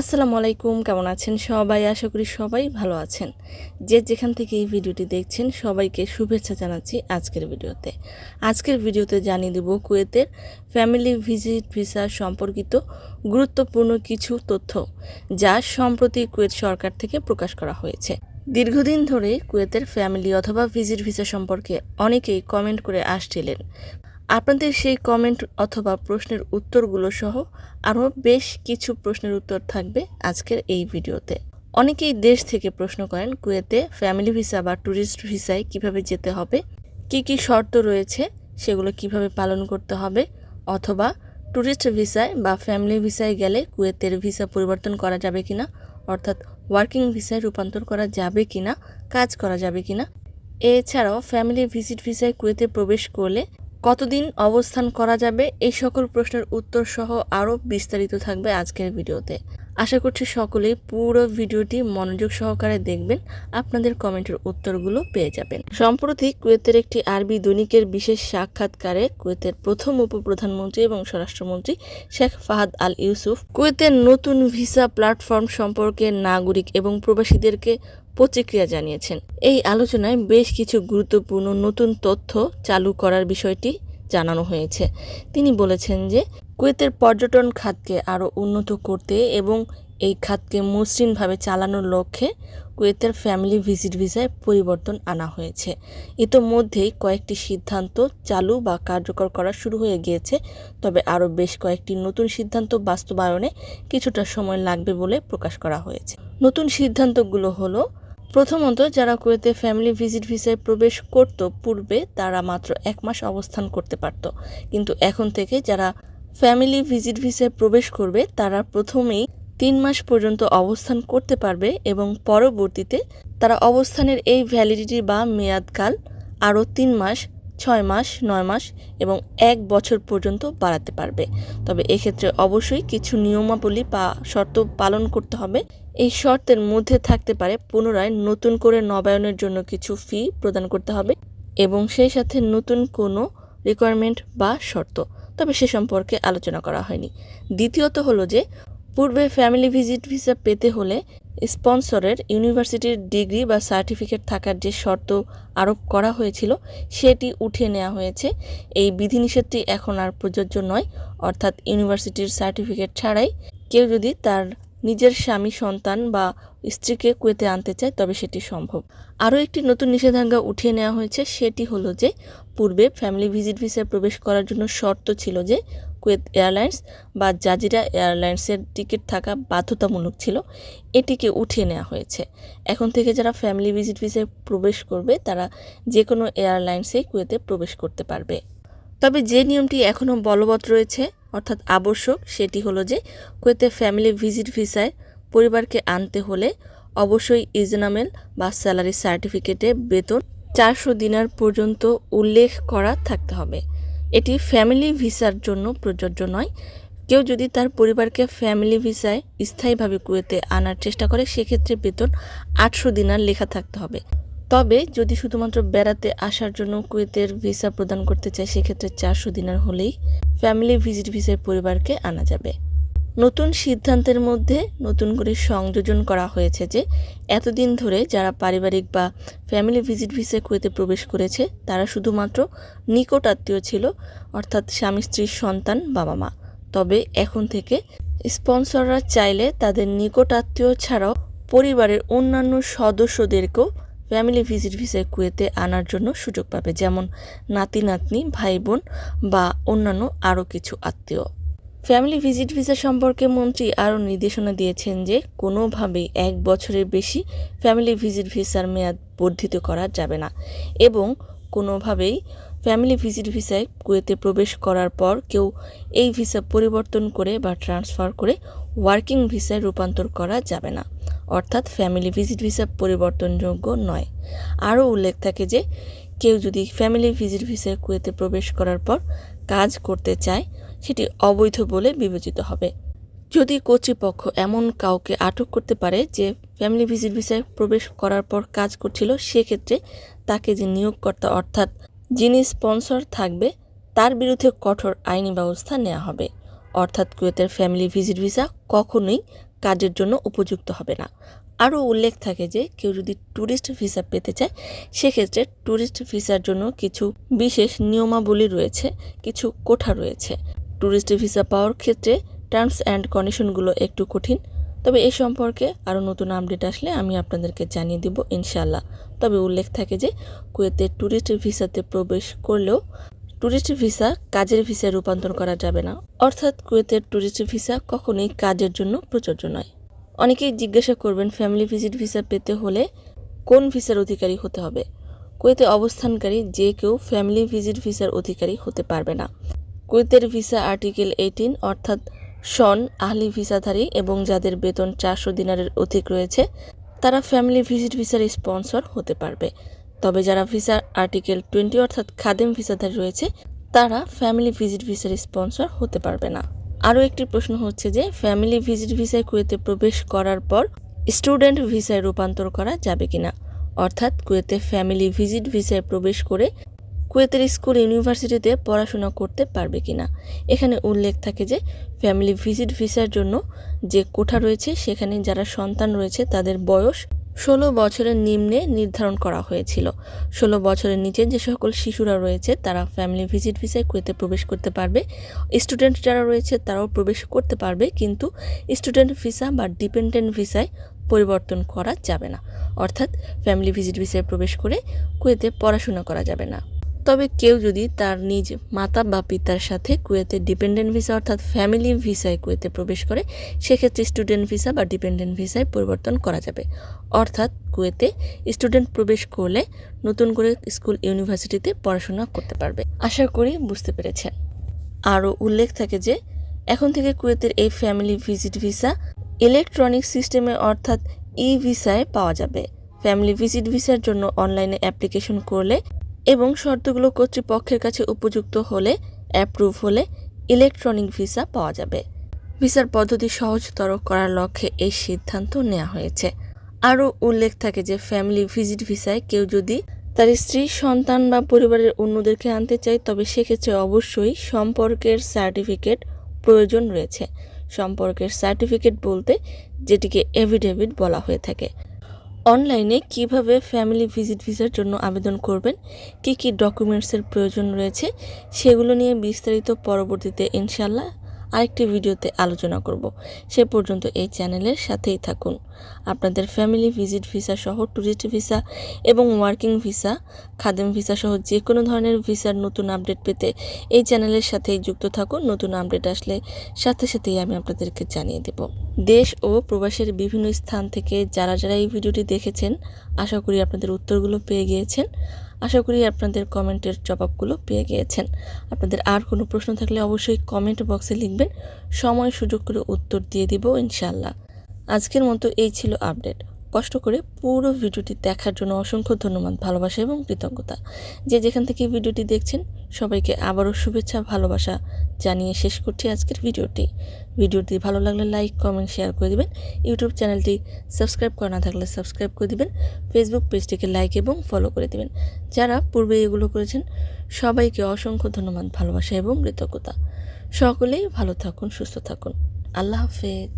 আসসালামু আলাইকুম, কেমন আছেন সবাই? আশা করি সবাই ভালো আছেন। যে যেখান থেকে এই ভিডিওটি দেখছেন, সবাইকে শুভেচ্ছা জানাচ্ছি আজকের ভিডিওতে। আজকের ভিডিওতে জানিয়ে দেব কুয়েতের ফ্যামিলি ভিজিট ভিসা সম্পর্কিত গুরুত্বপূর্ণ কিছু তথ্য, যা সম্প্রতি কুয়েত সরকার থেকে প্রকাশ করা হয়েছে। দীর্ঘদিন ধরে কুয়েতের ফ্যামিলি অথবা ভিজিট ভিসা সম্পর্কে অনেকেই কমেন্ট করে আসছিলেন। আপনাদের সেই কমেন্ট অথবা প্রশ্নের উত্তরগুলো সহ আরও বেশ কিছু প্রশ্নের উত্তর থাকবে আজকের এই ভিডিওতে। অনেকেই দেশ থেকে প্রশ্ন করেন, কুয়েতে ফ্যামিলি ভিসা বা ট্যুরিস্ট ভিসায় কীভাবে যেতে হবে, কি কি শর্ত রয়েছে, সেগুলো কীভাবে পালন করতে হবে, অথবা ট্যুরিস্ট ভিসায় বা ফ্যামিলি ভিসায় গেলে কুয়েতের ভিসা পরিবর্তন করা যাবে কিনা, অর্থাৎ ওয়ার্কিং ভিসায় রূপান্তর করা যাবে কিনা, কাজ করা যাবে কিনা। এছাড়াও ফ্যামিলি ভিজিট ভিসায় কুয়েতে প্রবেশ করলে কতদিন অবস্থান করা যাবে? এই সকল প্রশ্নের উত্তর সহ আরও বিস্তারিত থাকবে আজকের ভিডিওতে। আশা করছি সকলেই পুরো ভিডিওটি মনোযোগ সহকারে দেখবেন। আপনাদের কমেন্টের উত্তরগুলো পেয়ে যাবেন। সম্প্রতি কুয়েতের একটি আরবি দৈনিকের বিশেষ সাক্ষাৎকারে কুয়েতের প্রথম উপপ্রধানমন্ত্রী এবং স্বরাষ্ট্রমন্ত্রী শেখ ফাহাদ আল ইউসুফ কুয়েতের নতুন ভিসা প্ল্যাটফর্ম সম্পর্কে নাগরিক এবং প্রবাসীদেরকে প্রতিক্রিয়া জানিয়েছেন। এই আলোচনায় বেশ কিছু গুরুত্বপূর্ণ নতুন তথ্য চালু করার বিষয়টি জানানো হয়েছে। তিনি বলেছেন যে, কুয়েতের পর্যটন খাতকে আরও উন্নত করতে এবং এই খাতকে মসৃণভাবে চালানোর লক্ষ্যে কুয়েতের ফ্যামিলি ভিজিট ভিসায় পরিবর্তন আনা হয়েছে। ইতোমধ্যেই কয়েকটি সিদ্ধান্ত চালু বা কার্যকর করা শুরু হয়ে গিয়েছে, তবে আরও বেশ কয়েকটি নতুন সিদ্ধান্ত বাস্তবায়নে কিছুটা সময় লাগবে বলে প্রকাশ করা হয়েছে। নতুন সিদ্ধান্তগুলো হলো প্রথমত, যারা কুয়েতে ফ্যামিলি ভিজিট ভিসায় প্রবেশ করত পূর্বে, তারা মাত্র এক মাস অবস্থান করতে পারত। কিন্তু এখন থেকে যারা ফ্যামিলি ভিজিট ভিসায় প্রবেশ করবে, তারা প্রথমেই তিন মাস পর্যন্ত অবস্থান করতে পারবে এবং পরবর্তীতে তারা অবস্থানের এই ভ্যালিডিটি বা মেয়াদকাল আরও তিন মাস ছয় মাস, নয় মাস এবং এক বছর পর্যন্ত বাড়াতে পারবে। তবে এক্ষেত্রে অবশ্যই কিছু নিয়মাবলী বা শর্ত পালন করতে হবে। এই শর্তের মধ্যে থাকতে পারে পুনরায় নতুন করে নবায়নের জন্য কিছু ফি প্রদান করতে হবে এবং সেই সাথে নতুন কোনো রিকোয়ারমেন্ট বা শর্ত। তবে সে সম্পর্কে আলোচনা করা হয়নি। দ্বিতীয়ত হলো যে পূর্বে ফ্যামিলি ভিজিট ভিসা পেতে হলে স্পন্সরের ইউনিভার্সিটির ডিগ্রি বা সার্টিফিকেট থাকার যে শর্ত আরোপ করা হয়েছিল, সেটি উঠিয়ে নেওয়া হয়েছে। এই বিধিনিষেধটি এখন আর প্রযোজ্য নয়, অর্থাৎ ইউনিভার্সিটির সার্টিফিকেট ছাড়াই কেউ যদি তার নিজের স্বামী, সন্তান বা স্ত্রীকে কুয়েতে আনতে চায়, তবে সেটি সম্ভব। আরও একটি নতুন নিষেধাজ্ঞা উঠিয়ে নেওয়া হয়েছে, সেটি হলো যে, পূর্বে ফ্যামিলি ভিজিট ভিসায় প্রবেশ করার জন্য শর্ত ছিল যে কুয়েত এয়ারলাইন্স বা জাজিরা এয়ারলাইন্সের টিকিট থাকা বাধ্যতামূলক ছিল, এটিকে উঠিয়ে নেওয়া হয়েছে। এখন থেকে যারা ফ্যামিলি ভিজিট ভিসায় প্রবেশ করবে, তারা যে কোনো এয়ারলাইন্সেই কুয়েতে প্রবেশ করতে পারবে। তবে যে নিয়মটি এখনও বলবৎ রয়েছে, অর্থাৎ আবশ্যক, সেটি হলো যে কুয়েতে ফ্যামিলি ভিজিট ভিসায় পরিবারকে আনতে হলে অবশ্যই ইজনামেল বা স্যালারি সার্টিফিকেটে বেতন চারশো দিনার পর্যন্ত উল্লেখ করা থাকতে হবে। এটি ফ্যামিলি ভিসার জন্য প্রযোজ্য নয়। কেউ যদি তার পরিবারকে ফ্যামিলি ভিসায় স্থায়ীভাবে কুয়েতে আনার চেষ্টা করে, সেক্ষেত্রে বেতন আটশো দিনার লেখা থাকতে হবে। তবে যদি শুধুমাত্র বেড়াতে আসার জন্য কুয়েতের ভিসা প্রদান করতে চায়, সেক্ষেত্রে চারশো দিনার হলেই ফ্যামিলি ভিজিট ভিসায় পরিবারকে আনা যাবে। নতুন সিদ্ধান্তের মধ্যে নতুন করে সংযোজন করা হয়েছে যে, এতদিন ধরে যারা পারিবারিক বা ফ্যামিলি ভিজিট ভিসায় কুয়েতে প্রবেশ করেছে, তারা শুধুমাত্র নিকট আত্মীয় ছিল, অর্থাৎ স্বামী স্ত্রীর সন্তান, বাবা মা। তবে এখন থেকে স্পন্সররা চাইলে তাদের নিকট আত্মীয় ছাড়াও পরিবারের অন্যান্য সদস্যদেরকেও ফ্যামিলি ভিজিট ভিসায় কুয়েতে আনার জন্য সুযোগ পাবে, যেমন নাতি, নাতনি, ভাই, বোন বা অন্যান্য আরও কিছু আত্মীয়। ফ্যামিলি ভিজিট ভিসা সম্পর্কে মন্ত্রী আরও নির্দেশনা দিয়েছেন যে কোনোভাবেই এক বছরের বেশি ফ্যামিলি ভিজিট ভিসার মেয়াদ বর্ধিত করা যাবে না এবং কোনোভাবেই ফ্যামিলি ভিজিট ভিসায় কুয়েতে প্রবেশ করার পর কেউ এই ভিসা পরিবর্তন করে বা ট্রান্সফার করে ওয়ার্কিং ভিসায় রূপান্তর করা যাবে না। অর্থাৎ ফ্যামিলি ভিজিট ভিসা পরিবর্তনযোগ্য নয়। আরও উল্লেখ থাকে যে কেউ যদি ফ্যামিলি ভিজিট ভিসায় কুয়েতে প্রবেশ করার পর কাজ করতে চায়, সেটি অবৈধ বলে বিবেচিত হবে। যদি কর্তৃপক্ষ এমন কাউকে আটক করতে পারে যে ফ্যামিলি ভিজিট ভিসায় প্রবেশ করার পর কাজ করছিল, সেক্ষেত্রে তাকে যে নিয়োগকর্তা অর্থাৎ যিনি স্পন্সর থাকবে, তার বিরুদ্ধে কঠোর আইনি ব্যবস্থা নেওয়া হবে। অর্থাৎ কুয়েতের ফ্যামিলি ভিজিট ভিসা কখনোই কাজের জন্য উপযুক্ত হবে না। আরও উল্লেখ থাকে যে কেউ যদি ট্যুরিস্ট ভিসা পেতে চায়, সেক্ষেত্রে ট্যুরিস্ট ভিসার জন্য কিছু বিশেষ নিয়মাবলী রয়েছে, কিছু কোঠা রয়েছে। ট্যুরিস্ট ভিসা পাওয়ার ক্ষেত্রে টার্মস অ্যান্ড কন্ডিশনগুলো একটু কঠিন, তবে এ সম্পর্কে আরও নতুন আপডেট আসলে আমি আপনাদেরকে জানিয়ে দিব ইনশাল্লাহ তবে উল্লেখ থাকে যে কুয়েতের ট্যুরিস্ট ভিসাতে প্রবেশ করলেও ট্যুরিস্ট ভিসা কাজের ভিসায় রূপান্তর করা যাবে না। অর্থাৎ কুয়েতের ট্যুরিস্ট ভিসা কখনোই কাজের জন্য প্রযোজ্য নয়। অনেকেই জিজ্ঞাসা করবেন ফ্যামিলি ভিজিট ভিসা পেতে হলে কোন ভিসার অধিকারী হতে হবে। কুয়েতে অবস্থানকারী যে কেউ ফ্যামিলি ভিজিট ভিসার অধিকারী হতে পারবে না। কুয়েতের ভিসা আর্টিকেল এইটিন অর্থাৎ সন আহলি ভিসাধারী এবং যাদের বেতন চারশো দিনারের অধিক রয়েছে, তারা ফ্যামিলি ভিজিট ভিসার স্পন্সর হতে পারবে। তবে যারা ভিসা আর্টিকেল টোয়েন্টি অর্থাৎ খাদেম ভিসাধারী রয়েছে, তারা ফ্যামিলি ভিজিট ভিসার স্পন্সর হতে পারবে না। আরও একটি প্রশ্ন হচ্ছে যে ফ্যামিলি ভিজিট ভিসায় কুয়েতে প্রবেশ করার পর স্টুডেন্ট ভিসায় রূপান্তর করা যাবে কিনা? অর্থাৎ কুয়েতে ফ্যামিলি ভিজিট ভিসায় প্রবেশ করে কুয়েতের স্কুল ইউনিভার্সিটিতে পড়াশোনা করতে পারবে কিনা? এখানে উল্লেখ থাকে যে ফ্যামিলি ভিজিট ভিসার জন্য যে কোঠা রয়েছে, সেখানে যারা সন্তান রয়েছে, তাদের বয়স ষোলো বছরের নিম্নে নির্ধারণ করা হয়েছিল। ষোলো বছরের নিচে যে সকল শিশুরা রয়েছে, তারা ফ্যামিলি ভিজিট ভিসায় কুয়েতে প্রবেশ করতে পারবে। স্টুডেন্ট যারা রয়েছে, তারাও প্রবেশ করতে পারবে, কিন্তু স্টুডেন্ট ভিসা বা ডিপেন্ডেন্ট ভিসায় পরিবর্তন করা যাবে না। অর্থাৎ ফ্যামিলি ভিজিট ভিসায় প্রবেশ করে কুয়েতে পড়াশোনা করা যাবে না। তবে কেউ যদি তার নিজ মাতা বা পিতার সাথে কুয়েতে ডিপেন্ডেন্ট ভিসা অর্থাৎ ফ্যামিলি ভিসায় কুয়েতে প্রবেশ করে, সেক্ষেত্রে স্টুডেন্ট ভিসা বা ডিপেন্ডেন্ট ভিসায় পরিবর্তন করা যাবে। অর্থাৎ কুয়েতে স্টুডেন্ট প্রবেশ করলে নতুন করে স্কুল ইউনিভার্সিটিতে পড়াশোনা করতে পারবে। আশা করি বুঝতে পেরেছেন। আরও উল্লেখ থাকে যে, এখন থেকে কুয়েতের এই ফ্যামিলি ভিজিট ভিসা ইলেকট্রনিক সিস্টেমে অর্থাৎ ই ভিসায় পাওয়া যাবে। ফ্যামিলি ভিজিট ভিসার জন্য অনলাইনে অ্যাপ্লিকেশন করলে এবং শর্তগুলো কর্তৃপক্ষের কাছে উপযুক্ত হলে অ্যাপ্রুভ হলে ইলেকট্রনিক ভিসা পাওয়া যাবে। ভিসার পদ্ধতি সহজতর করার লক্ষ্যে এই সিদ্ধান্ত নেওয়া হয়েছে। আরও উল্লেখ থাকে যে ফ্যামিলি ভিজিট ভিসায় কেউ যদি তার স্ত্রী, সন্তান বা পরিবারের অন্যদেরকে আনতে চায়, তবে সেক্ষেত্রে অবশ্যই সম্পর্কের সার্টিফিকেট প্রয়োজন রয়েছে। সম্পর্কের সার্টিফিকেট বলতে যেটিকে এভিডেভিট বলা হয়ে থাকে। অনলাইনে কীভাবে ফ্যামিলি ভিজিট ভিসার জন্য আবেদন করবেন? কি কি ডকুমেন্টসের প্রয়োজন রয়েছে? সেগুলো নিয়ে বিস্তারিত পরবর্তীতে ইনশাল্লাহ আরেকটি ভিডিওতে আলোচনা করব। সে পর্যন্ত এই চ্যানেলের সাথেই থাকুন। আপনাদের ফ্যামিলি ভিজিট ভিসা সহ ট্যুরিস্ট ভিসা এবং ওয়ার্কিং ভিসা, খাদেম ভিসা সহ যে কোনো ধরনের ভিসার নতুন আপডেট পেতে এই চ্যানেলের সাথেই যুক্ত থাকুন। নতুন আপডেট আসলে সাথে সাথেই আমি আপনাদেরকে জানিয়ে দেব। দেশ ও প্রবাসের বিভিন্ন স্থান থেকে যারা যারা এই ভিডিওটি দেখেছেন, আশা করি আপনাদের উত্তরগুলো পেয়ে গিয়েছেন। আশা করি আপনাদের কমেন্টের জবাবগুলো পেয়ে গিয়েছেন। আপনাদের আর কোনো প্রশ্ন থাকলে অবশ্যই কমেন্ট বক্সে লিখবেন। সময় সুযোগ করে উত্তর দিয়ে দিব ইনশাল্লাহ আজকের মতো এই ছিল আপডেট। কষ্ট করে পুরো ভিডিওটি দেখার জন্য অসংখ্য ধন্যবাদ, ভালোবাসা এবং কৃতজ্ঞতা। যে যেখান থেকে ভিডিওটি দেখছেন, সবাইকে আবারও শুভেচ্ছা, ভালোবাসা জানিয়ে শেষ করছি আজকের ভিডিওটি। ভিডিওটি ভালো লাগলে লাইক, কমেন্ট, শেয়ার করে দিবেন। ইউটিউব চ্যানেলটি সাবস্ক্রাইব করা না থাকলে সাবস্ক্রাইব করে দিবেন। ফেসবুক পেজটিকে লাইক এবং ফলো করে দিবেন। যারা পূর্বে এগুলো করেছেন, সবাইকে অসংখ্য ধন্যবাদ, ভালোবাসা এবং কৃতজ্ঞতা। সকলেই ভালো থাকুন, সুস্থ থাকুন। আল্লাহ হাফেজ।